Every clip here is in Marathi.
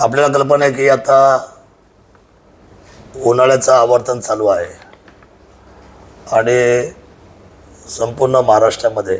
आपल्याला कल्पना आहे की आता उन्हाळ्याचं आवर्तन चालू आहे. आणि संपूर्ण महाराष्ट्रामध्ये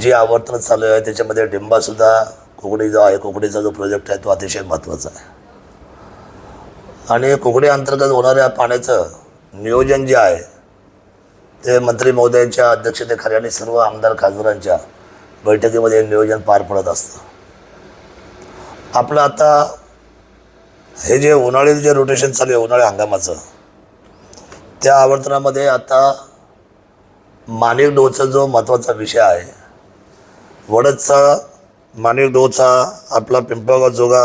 जे आवर्तन चालू आहे त्याच्यामध्ये डिंबासुद्धा कोकणी जो आहे. कोकणीचा जो प्रोजेक्ट आहे तो अतिशय महत्त्वाचा आहे. आणि कोकणी अंतर्गत होणाऱ्या पाण्याचं नियोजन जे आहे ते मंत्री महोदयांच्या अध्यक्षतेखाली आणि सर्व आमदार खासदारांच्या बैठकीमध्ये नियोजन पार पडत असतं. आपलं आता हे जे उन्हाळी जे रोटेशन चालू आहे उन्हाळी हंगामाचं त्या आवर्तनामध्ये आता मानिक डोचा जो महत्त्वाचा विषय आहे वडदचा मानिक डोचा आपला पिंपळगाव जोगा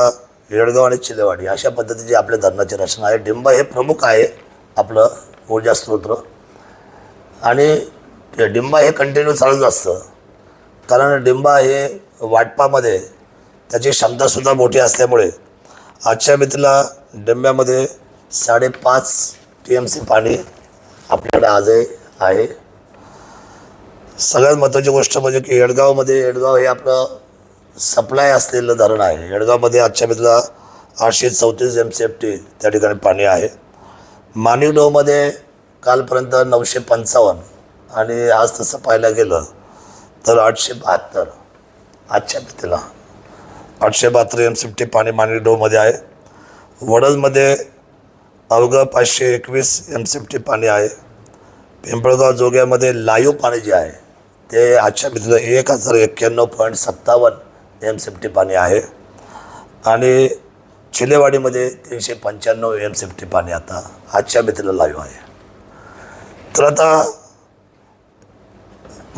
येडगाव आणि चिलेवाडी अशा पद्धतीची आपल्या धरणाची रचना आहे. डिंबा हे प्रमुख आहे आपलं ऊर्जा स्त्रोत आणि डिंबा हे कंटिन्यू चालूच असतं. कारण डिंबा हे वाटपामध्ये त्याची क्षमतासुद्धा मोठी असल्यामुळे आजच्या मितीला डिंब्यामध्ये साडेपाच टी एम सी पाणी आपल्याकडे आजही आहे. सगळ्यात महत्त्वाची गोष्ट म्हणजे की येडगावमध्ये येडगाव हे आपलं सप्लाय असलेलं धरण आहे. येडगावमध्ये आजच्या मितीला आठशे चौतीस एम सी एफ टी त्या ठिकाणी पाणी आहे. माणिकडोमध्ये कालपर्यंत नऊशे पंचावन्न आणि आज तसं पाहायला गेलं तर आठशे बहात्तर आजच्या मितीला आठशे बहात्तर एम सी टी पाणी माणिक डोमध्ये आहे. वडजमध्ये अवघं पाचशे एकवीस एम सी टी पाणी आहे. पिंपळगाव जोग्यामध्ये लाईव पाणी जे आहे ते आजच्या मित्र एक हजार एक्क्याण्णव पॉईंट सत्तावन्न एम सी टी पाणी आहे. आणि चिलेवाडीमध्ये तीनशे पंच्याण्णव एम सी टी पाणी आता आजच्या मितीला लाईव्ह आहे. तर आता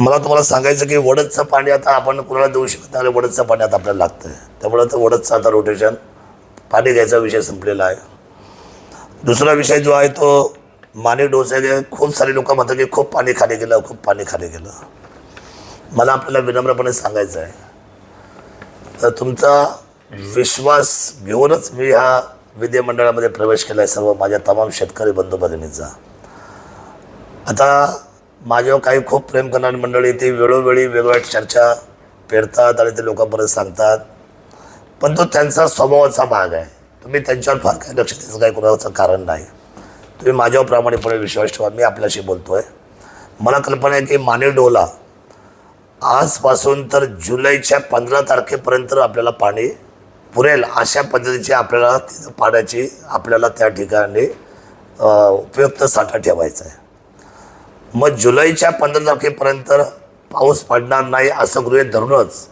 मला तुम्हाला सांगायचं की वडदचं पाणी आता आपण कुणाला देऊ शकत नाही वडदचं पाणी आता आपल्याला लागतं आहे त्यामुळे तर वडदचं आता रोटेशन पाणी घ्यायचा विषय संपलेला आहे. दुसरा विषय जो आहे तो माने डोसे खूप सारे लोक म्हणतात की खूप पाणी खाली गेलं खूप पाणी खाली गेलं. मला आपल्याला विनम्रपणे सांगायचं आहे. तर तुमचा विश्वास घेऊनच मी ह्या विधिमंडळामध्ये प्रवेश केला आहे सर्व माझ्या तमाम शेतकरी बंधू भगिनीचा आता माझ्यावर काही खूप प्रेम करणारी मंडळी ती वेळोवेळी वेगवेगळ्या चर्चा पेरतात आणि ते लोकांपर्यंत सांगतात. पण तो त्यांचा स्वभावाचा भाग आहे. तुम्ही त्यांच्यावर फार काही लक्ष द्यायचं काही कोणाचं कारण नाही. तुम्ही माझ्यावर प्रामाणिकपणे विश्वास ठेवा मी आपल्याशी बोलतो आहे मला कल्पना आहे की माने डोला आजपासून तर जुलैच्या पंधरा तारखेपर्यंत आपल्याला पाणी पुरेल अशा पद्धतीची आपल्याला तिथं पाण्याची आपल्याला त्या ठिकाणी उपयुक्त साठा ठेवायचा आहे. मग जुलैच्या पंधरा तारखेपर्यंत पाऊस पडणार नाही असं गृहित धरूनच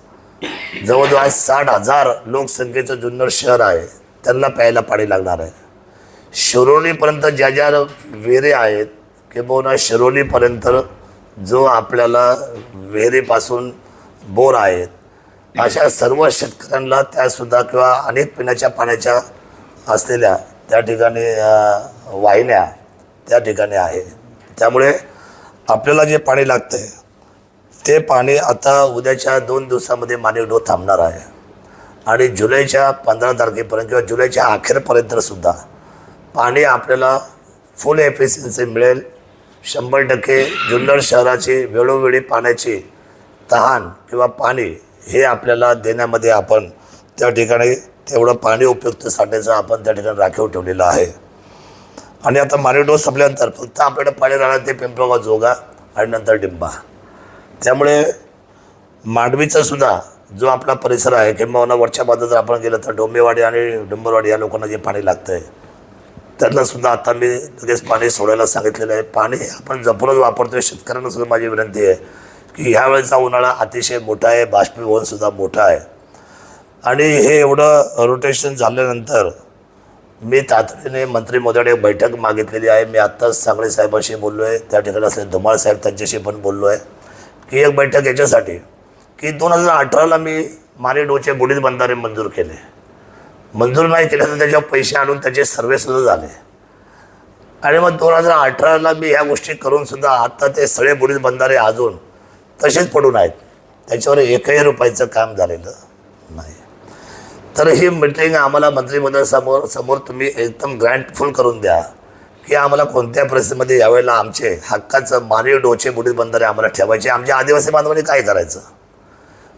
जवळजवळ साठ हजार लोकसंख्येचं जुन्नर शहर आहे. त्यांना प्यायला पाणी लागणार आहे. शिरोलीपर्यंत ज्या ज्या विहिरे आहेत किंबहुना शिरोलीपर्यंत जो आपल्याला विहिरीपासून बोर आहेत अशा सर्व शेतकऱ्यांना त्यासुद्धा किंवा अनेक पिण्याच्या पाण्याच्या असलेल्या त्या ठिकाणी वाहिन्या त्या ठिकाणी आहे. त्यामुळे आपल्याला जे पाणी लागतं आहे ते पाणी आता उद्याच्या दोन दिवसामध्ये मानेकडो थांबणार आहे. आणि जुलैच्या पंधरा तारखेपर्यंत किंवा जुलैच्या अखेरपर्यंत सुद्धा पाणी आपल्याला फुल एफिशियन्सी मिळेल. शंभर टक्के जुन्नर शहराची वेळोवेळी पाण्याची तहान किंवा पाणी हे आपल्याला देण्यामध्ये आपण त्या ठिकाणी तेवढं पाणी उपयुक्त साठ्याचं आपण त्या ठिकाणी राखीव ठेवलेलं आहे. आणि आता माने संपल्यानंतर फक्त आपल्याकडे पाणी राहणार ते पिंपळगाव जोगा आणि नंतर डिंबा. त्यामुळे मांडवीचा सुद्धा जो आपला परिसर आहे किंबहुना वरच्या बाजूला जर आपण गेलं तर डोंबेवाडी आणि डुंबरवाडी या लोकांना जे पाणी लागतं आहे त्यातलं सुद्धा आता मी लगेच पाणी सोडायला सांगितलेलं आहे. पाणी आपण जपूनच वापरतोय शेतकऱ्यांना सुद्धा माझी विनंती आहे की ह्या वेळेचा उन्हाळा अतिशय मोठा आहे बाष्पीभवन सुद्धा मोठा आहे. आणि हे एवढं रोटेशन झाल्यानंतर मी तातडीने मंत्री महोदयाने बैठक मागितलेली आहे. मी आत्ताच सांगळे साहेबांशी बोललो आहे त्या ठिकाणी असले धुमाळ साहेब त्यांच्याशी पण बोललो आहे की एक बैठक याच्यासाठी की दोन हजार अठराला मी मानेडोचे बुडीत बंधारे मंजूर केले. मंजूर नाही केले तर त्याच्यावर पैसे आणून त्याचे सर्वेसुद्धा झाले. आणि मग दोन हजार अठराला मी ह्या गोष्टी करून सुद्धा आता ते सगळे बुडीत बंधारे अजून तसेच पडून आहेत. त्याच्यावर एकही रुपयाचं काम झालेलं नाही. तर ही मिटिंग आम्हाला मंत्रिमंडळासमोर समोर तुम्ही एकदम ग्रँडफुल करून द्या की आम्हाला कोणत्या परिस्थितीमध्ये यावेळेला आमचे हक्काचं मानवी डोचे बुडीत बंधारे आम्हाला ठेवायचे. आमच्या आदिवासी बांधवांनी काय करायचं?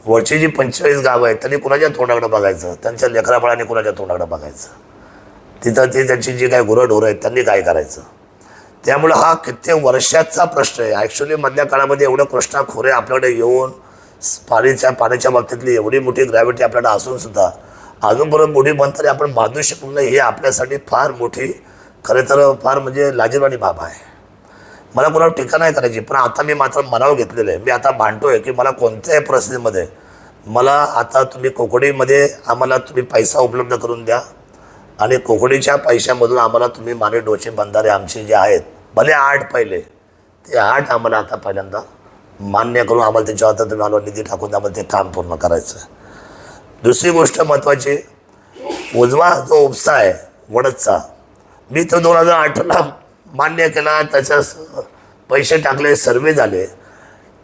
वरची जी पंचेचाळीस गावं आहेत त्यांनी कुणाच्या तोंडाकडे बघायचं? त्यांच्या लेकराबाळांनी कुणाच्या तोंडाकडे बघायचं? तिथं ती त्यांची जी काही गुरंढोरं आहेत त्यांनी काय करायचं? त्यामुळं हा कित्येक वर्षाचा प्रश्न आहे. ॲक्च्युली मधल्या काळामध्ये एवढं प्रश्नाखोरे आपल्याकडे येऊन पाणीच्या पाण्याच्या बाबतीतली एवढी मोठी ग्रॅव्हिटी आपल्याकडे असून सुद्धा अजूनपर्यंत मोठी बंद आपण बांधू शकलो नाही हे आपल्यासाठी फार मोठी खरे तर फार म्हणजे लाजीरवाणी बाब आहे मला कोणावर टीका नाही करायची पण आता मी मात्र मनावर घेतलेलं आहे मी आता भांडतोय की मला कोणत्याही परिस्थितीमध्ये मला आता तुम्ही कोकणीमध्ये आम्हाला तुम्ही पैसा उपलब्ध करून द्या आणि कोकणीच्या पैशामधून आम्हाला तुम्ही माने डोचे बंधारे आमचे जे आहेत भले आठ पहिले ते आठ आम्हाला आता पहिल्यांदा मान्य करून आम्हाला त्याच्यावर आता तुम्ही आम्हाला निधी टाकून आम्हाला ते काम पूर्ण करायचं आहे. दुसरी गोष्ट महत्त्वाची उजवा जो उपसा आहे वडदचा मी तो दोन हजार अठराला मान्य केला त्याच्या पैसे टाकले सर्वे झाले.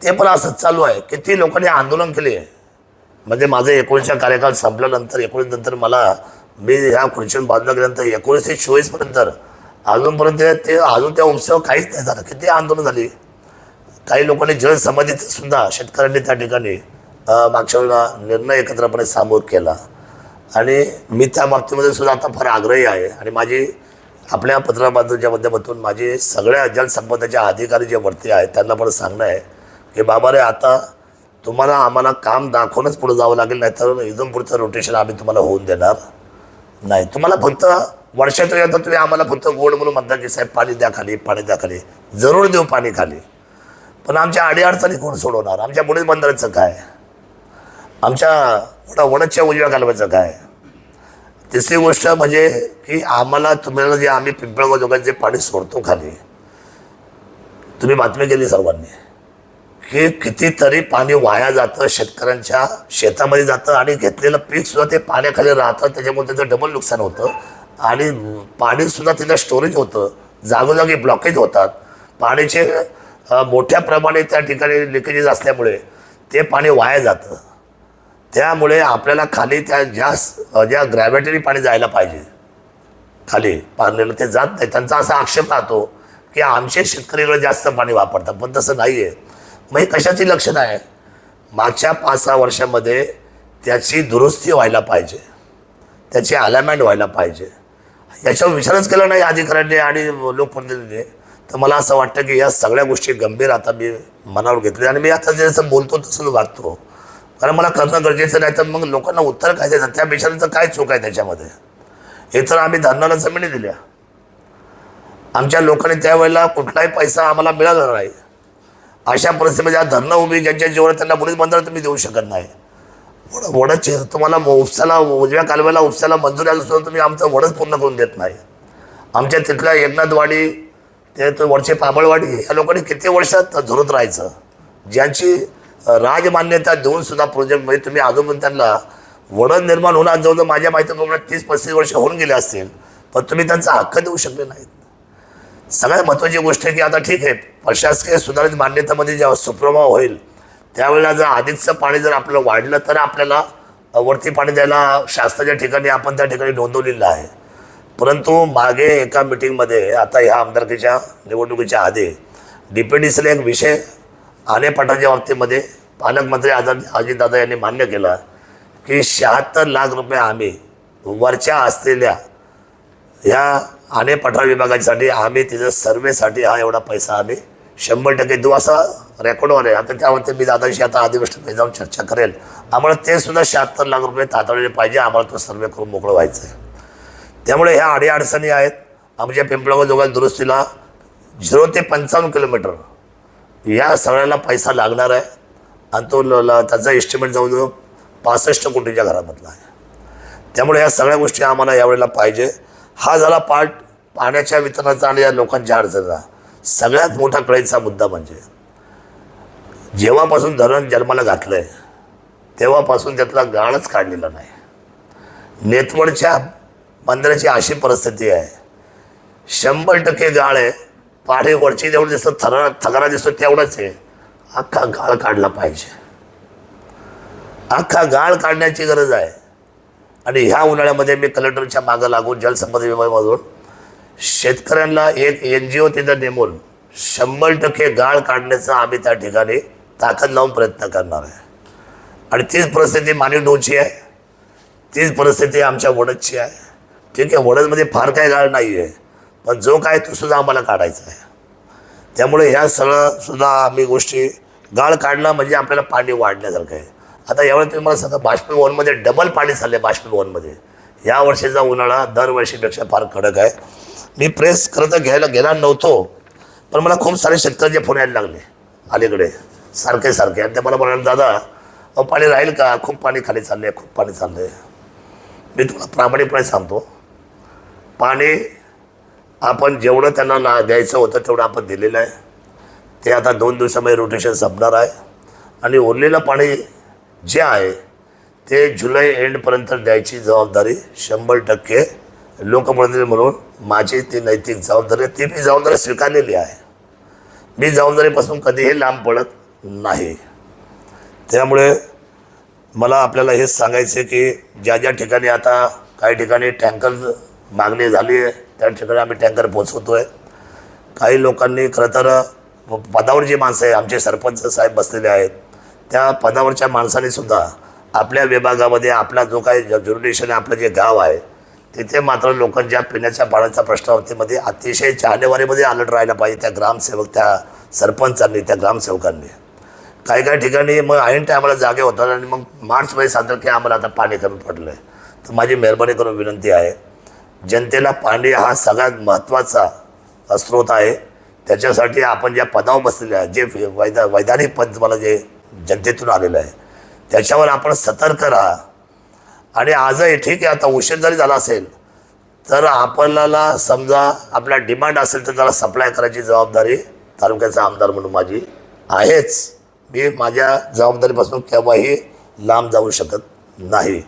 ते पण असंच चालू आहे. किती लोकांनी आंदोलन केले. म्हणजे माझं एकोणीसच्या कार्यकाळ संपल्यानंतर एकोणीस नंतर मला मी ह्या खुर्चीवर बांधलं गेल्यानंतर एकोणीसशे चोवीसपर्यंत अजूनपर्यंत ते अजून त्या उत्सव काहीच नाही झालं. किती आंदोलन झाली. काही लोकांनी जलसमाधीत सुद्धा शेतकऱ्यांनी त्या ठिकाणी मागच्या वेळेला निर्णय एकत्रपणे सामोर केला. आणि मी त्या बाबतीमध्ये सुद्धा आता फार आग्रही आहे. आणि माझी आपल्या पत्रबांधूच्या माध्यमातून माझे सगळ्या जलसंपदाच्या अधिकारी जे वरती आहेत त्यांना पण सांगणं आहे की बाबा रे आता तुम्हाला आम्हाला काम दाखवूनच पुढे जावं लागेल नाही तर एकदम पुढचं रोटेशन आम्ही तुम्हाला होऊन देणार नाही. तुम्हाला फक्त वर्षातून येतात तुम्ही आम्हाला फक्त गोड म्हणून म्हणता की साहेब पाणी द्या खाली पाणी द्या खाली जरूर देऊ पाणी खाली. पण आमच्या अडीअडचणी कोण सोडवणार? आमच्या बुडीत बंदराचं काय? आमच्या वडच्या उजव्या कालव्याचं काय? तिसरी गोष्ट म्हणजे की आम्हाला तुम्हाला जे आम्ही पिंपळगाव दोघांचे पाणी सोडतो खाली तुम्ही बातमी केली सर्वांनी की कितीतरी पाणी वाया जातं शेतकऱ्यांच्या शेतामध्ये जातं आणि घेतलेलं पीक सुद्धा ते पाण्याखाली राहतं त्याच्यामुळे त्याचं डबल नुकसान होतं. आणि पाणीसुद्धा तिथं स्टोरेज होतं जागोजागी ब्लॉकेज होतात. पाण्याचे मोठ्या प्रमाणे त्या ठिकाणी लिकेजेस असल्यामुळे ते पाणी वाया जातं. त्यामुळे आपल्याला खाली त्या ज्या ज्या ग्रॅव्हिटीने पाणी जायला पाहिजे. खाली पाण्याला ते जात नाही. त्यांचा असा आक्षेप राहतो की आमचे शेतकरीकडे जास्त पाणी वापरतात पण तसं नाही आहे मग हे कशाची लक्षणं आहे? मागच्या पाच सहा वर्षामध्ये त्याची दुरुस्ती व्हायला पाहिजे. त्याची अलायमेंट व्हायला पाहिजे. याच्यावर विचारच केला नाही अधिकाऱ्यांनी आणि लोकप्रतिनिधीने. तर मला असं वाटतं की या सगळ्या गोष्टी गंभीर आता मी मनावर घेतल्या आणि मी आता जसं बोलतो तसंच वागतो. कारण मला करणं गरजेचं नाही तर मग लोकांना उत्तर काय द्यायचं? त्या बिचारांचं काय चूक आहे त्याच्यामध्ये? हे तर आम्ही धरणाला जमिनी दिल्या. आमच्या लोकांनी त्यावेळेला कुठलाही पैसा आम्हाला मिळाला नाही. अशा परिस्थितीमध्ये आज धरणं उभी ज्यांच्या जीवन त्यांना बुडीत बंदर तुम्ही देऊ शकत नाही. वड वडच तुम्हाला उपसाला उजव्या कालव्याला उपसाला मंजूर आलं सुद्धा तुम्ही आमचं वडच पूर्ण करून देत नाही. आमच्या तिथल्या एकनाथवाडी ते वरचे पाबळवाडी या लोकांनी किती वर्षात झुरत राहायचं? ज्यांची राजमान्यता देऊन सुद्धा प्रोजेक्टमध्ये तुम्ही अजून त्यांना वडण निर्माण होणार आज जवळजवळ माझ्या माहितीप्रमाणे तीस पस्तीस वर्ष होऊन गेले असतील पण तुम्ही त्यांचा हक्क देऊ शकले नाहीत. सगळ्यात महत्त्वाची गोष्ट आहे की आता ठीक आहे प्रशासकीय सुधारित मान्यतामध्ये जेव्हा सुप्रभाव होईल त्यावेळेला जर अधिकचं पाणी जर आपलं वाढलं तर आपल्याला वरती पाणी द्यायला शासनाच्या ठिकाणी आपण त्या ठिकाणी नोंदवलेलं आहे. परंतु मागे एका मिटिंगमध्ये आता ह्या आमदारकीच्या निवडणुकीच्या आधी डी पी डी सीला एक विषय आलेपाटाच्या बाबतीमध्ये पालकमंत्री आझाद अजितदादा यांनी मान्य केलं की शहात्तर लाख रुपये आम्ही वरच्या असलेल्या ह्या आणे पठार विभागासाठी आम्ही तिथं सर्वेसाठी हा एवढा पैसा आम्ही शंभर टक्के देऊ असा रेकॉर्डवर आहे. आता त्यावरती मी दादाशी आता अधिवेशनामध्ये जाऊन चर्चा करेल. आम्हाला ते सुद्धा शहात्तर लाख रुपये तातडीने पाहिजे आम्हाला तो सर्वे करून मोकळं व्हायचं आहे. त्यामुळे ह्या अडीअडचणी आहेत. आमच्या पिंपळगाव जोगाल दुरुस्तीला झिरो ते पंचावन्न किलोमीटर या सगळ्याला पैसा लागणार आहे. आणि तो ल- त्याचा एस्टिमेट जवळजवळ पासष्ट कोटीच्या घरामधला आहे. त्यामुळे या सगळ्या गोष्टी आम्हाला यावेळेला पाहिजे. हा झाला पार्ट पाण्याच्या वितरणाचा आणि या लोकांच्या अडचणीचा. सगळ्यात मोठा कळेचा मुद्दा म्हणजे जेव्हापासून धरण जन्माला घातलं आहे तेव्हापासून त्यातला गाळच काढलेला नाही. नेतवडच्या बंदराची अशी परिस्थिती आहे. शंभर टक्के गाळ आहे. पाढे वरची जेवढं दिसतं थरा थगारा दिसतो तेवढंच आहे. अख्खा गाळ काढला पाहिजे. अख्खा गाळ काढण्याची गरज आहे. आणि ह्या उन्हाळ्यामध्ये मी कलेक्टरच्या मागं लागून जलसंपदा विभागामधून शेतकऱ्यांना एक एन जी ओ तिथं नेमून शंभर टक्के गाळ काढण्याचा आम्ही त्या ठिकाणी ताकद लावून प्रयत्न करणार आहे. आणि तीच परिस्थिती मानवी डोची आहे. तीच परिस्थिती आमच्या वडदची आहे. ठीक आहे वडदमध्ये फार काही गाळ नाही आहे पण जो काय तो सुद्धा आम्हाला काढायचा आहे. त्यामुळे ह्या सगळं सुद्धा आम्ही गोष्टी गाळ काढला म्हणजे आपल्याला पाणी वाढण्यासारखं आहे. आता यावेळी तुम्ही मला सांगा बाष्पीभवनमध्ये डबल पाणी चाललं आहे बाष्पीभवनमध्ये या वर्षीचा उन्हाळा दरवर्षीपेक्षा फार कडक आहे. मी प्रेस खरं तर घ्यायला घेणार नव्हतो पण मला खूप सारे शेतकऱ्यांचे फोन यायला लागले अलीकडे. सारखे सारखे. आणि ते मला म्हणाले दादा अहो पाणी राहील का? खूप पाणी खाली चाललं आहे खूप पाणी चाललं आहे मी तुला प्रामाणिकपणे सांगतो पाणी आपण जेवढं त्यांना ला द्यायचं होतं तेवढं आपण दिलेलं आहे. ते आता दोन दिवसामध्ये रोटेशन संपणार आहे. आणि उरलेलं पाणी जे आहे ते जुलै एंडपर्यंत द्यायची जबाबदारी शंभर टक्के लोकप्रतिनिधी म्हणून माझी ती नैतिक जबाबदारी आहे. ती मी जबाबदारी स्वीकारलेली आहे. मी जबाबदारीपासून कधीही लांब पडत नाही. त्यामुळे मला आपल्याला हेच सांगायचं आहे की ज्या ज्या ठिकाणी आता काही ठिकाणी टँकर मागणी झाली आहे त्या ठिकाणी आम्ही टँकर पोचवतो आहे काही लोकांनी खरं तर पदावर जी माणसं आहे आमचे सरपंच साहेब बसलेले आहेत. त्या पदावरच्या माणसाने सुद्धा आपल्या विभागामध्ये आपला जो काही ज्युरिडिशन आपलं जे गाव आहे तिथे मात्र लोकांच्या पिण्याच्या पाण्याच्या प्रश्नावतीमध्ये अतिशय जानेवारीमध्ये अलर्ट राहायला पाहिजे त्या ग्रामसेवक त्या सरपंचांनी त्या ग्रामसेवकांनी. काही काही ठिकाणी मग ऐन टायमाला जागे होतात आणि मग मार्चमध्ये सादर की आम्हाला आता पाणी कमी पडलं आहे तर माझी मेहरबानी करून विनंती आहे जनतेला पाणी हा सगळ्यात महत्त्वाचा स्रोत आहे. त्याच्यासाठी आपण ज्या पदावर बसलेले आहे. जे वैदा वैधानिक पद मला जे जनतेतून आलेलं आहे. त्याच्यावर आपण सतर्क राहा. आणि आजही ठीक आहे आता उशीर जरी झाला असेल तर आपल्याला समजा आपला डिमांड असेल तर त्याला सप्लाय करायची जबाबदारी तालुक्याचा आमदार म्हणून माझी आहेच. मी माझ्या जबाबदारीपासून केव्हाही लांब जाऊ शकत नाही.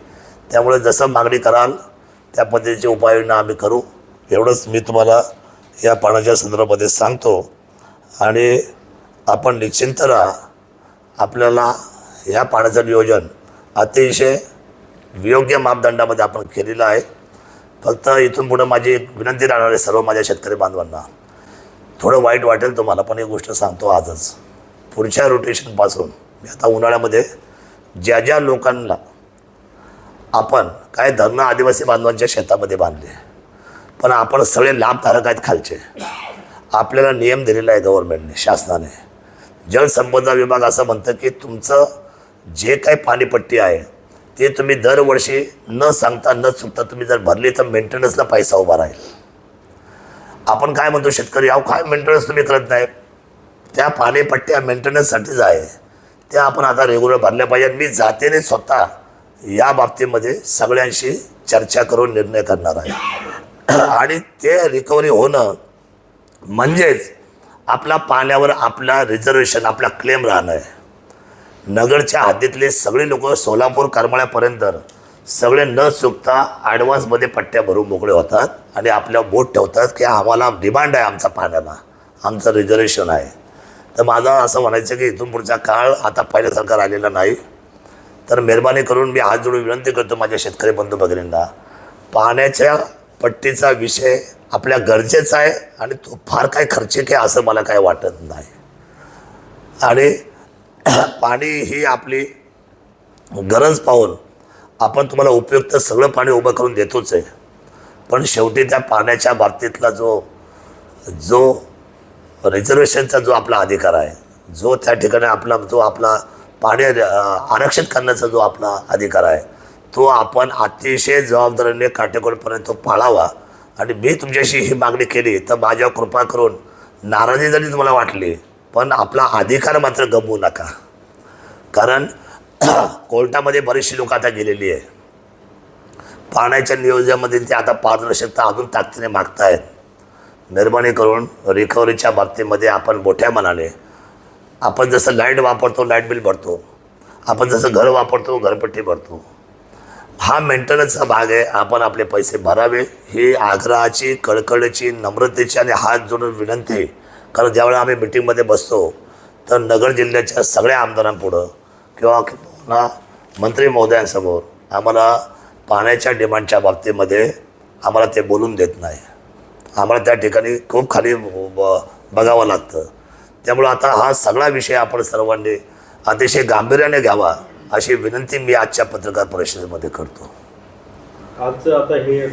त्यामुळे जसं मागणी कराल त्या पद्धतीचे उपाययोजना आम्ही करू एवढंच मी तुम्हाला या पाण्याच्या संदर्भामध्ये सांगतो. आणि आपण निश्चिंत राहा आपल्याला ह्या पाण्याचं नियोजन अतिशय योग्य मापदंडामध्ये आपण केलेलं आहे. फक्त इथून पुढं माझी एक विनंती राहणार आहे सर्व माझ्या शेतकरी बांधवांना. थोडं वाईट वाटेल तुम्हाला पण एक गोष्ट सांगतो आजच. पुढच्या रोटेशनपासून मी आता उन्हाळ्यामध्ये ज्या ज्या लोकांना आपण काय धरणं आदिवासी बांधवांच्या शेतामध्ये बांधले. पण आपण सगळे लाभधारक आहेत खालचे. आपल्याला नियम दिलेला आहे गव्हर्नमेंटने शासनाने. जलसंपदा विभाग असं म्हणतं की तुमचं जे काही पाणीपट्टी आहे ते तुम्ही दरवर्षी न सांगता न चुकता तुम्ही जर भरली तर मेंटेनन्सला पैसा उभा राहील. आपण काय म्हणतो शेतकरी अहो काय मेंटेनन्स तुम्ही करत नाही? त्या पाणीपट्ट्या मेंटेनन्ससाठीच आहे. त्या आपण आता रेग्युलर भरल्या पाहिजेत. मी जातेने स्वतः या बाबतीमध्ये सगळ्यांशी चर्चा करून निर्णय करणार आहे. आणि ते रिकव्हरी होणं म्हणजेच आपला पाण्यावर आपला रिझर्वेशन आपला क्लेम राहणं आहे. नगरच्या हद्दीतले सगळे लोक सोलापूर करमाळ्यापर्यंत सगळे न चुकता ॲडव्हान्समध्ये पट्ट्या भरून मोकळे होतात आणि आपल्या बोट ठेवतात की आम्हाला डिमांड आहे आमचा पाण्याला. आमचं रिझर्वेशन आहे. तर माझं असं म्हणायचं की इथून पुढचा काळ आता पहिल्यासारखा राहिलेला नाही. तर मेहरबानी करून मी हात जोडून विनंती करतो माझ्या शेतकरी बंधू भगिनींना पाण्याच्या पट्टीचा विषय आपल्या गरजेचा आहे आणि तो फार काय खर्चिक आहे असं मला काय वाटत नाही. आणि पाणी ही आपली गरज पाहून आपण तुम्हाला उपयुक्त सगळं पाणी उभं करून देतोच आहे. पण शेवटी त्या पाण्याच्या बाबतीतला जो जो रिझर्वेशनचा जो आपला अधिकार आहे जो त्या ठिकाणी आपला जो आपला पाणी आरक्षित करण्याचा जो आपला अधिकार आहे तो आपण अतिशय जबाबदारीने काटेकोरपर्यंत तो पाळावा. आणि मी तुमच्याशी ही मागणी केली तर माझ्या कृपा करून नाराजी जरी तुम्हाला वाटली पण आपला अधिकार मात्र गमवू नका. कारण कोर्टामध्ये बरीचशी लोक आता गेलेली आहे. पाण्याच्या नियोजनामध्ये ते आता पारदर्शकता अजून ताकदीने मागतायत. मेहरबानी करून रिकव्हरीच्या बाबतीमध्ये आपण मोठ्या मनाने आपण जसं लाइट वापरतो लाइट बिल भरतो. आपण जसं घर वापरतो घरपट्टी भरतो. हा मेंटेनन्सचा भाग आहे आपण आपले पैसे भरावे. ही आग्रहाची कळकळीची नम्रतेची आणि हात जोडून विनंती आहे. कारण ज्यावेळेला आम्ही मिटिंगमध्ये बसतो तर नगर जिल्ह्याच्या सगळ्या आमदारांपुढं किंवा पुन्हा मंत्री महोदयांसमोर आम्हाला पाण्याच्या डिमांडच्या बाबतीमध्ये आम्हाला ते बोलून देत नाही. आम्हाला त्या ठिकाणी खूप खाली ब- बघावं लागतं. त्यामुळं आता हा सगळा विषय आपण सर्वांनी अतिशय गांभीर्याने घ्यावा अशी विनंती मी आजच्या पत्रकार परिषदेमध्ये करतो. आजचं आता हे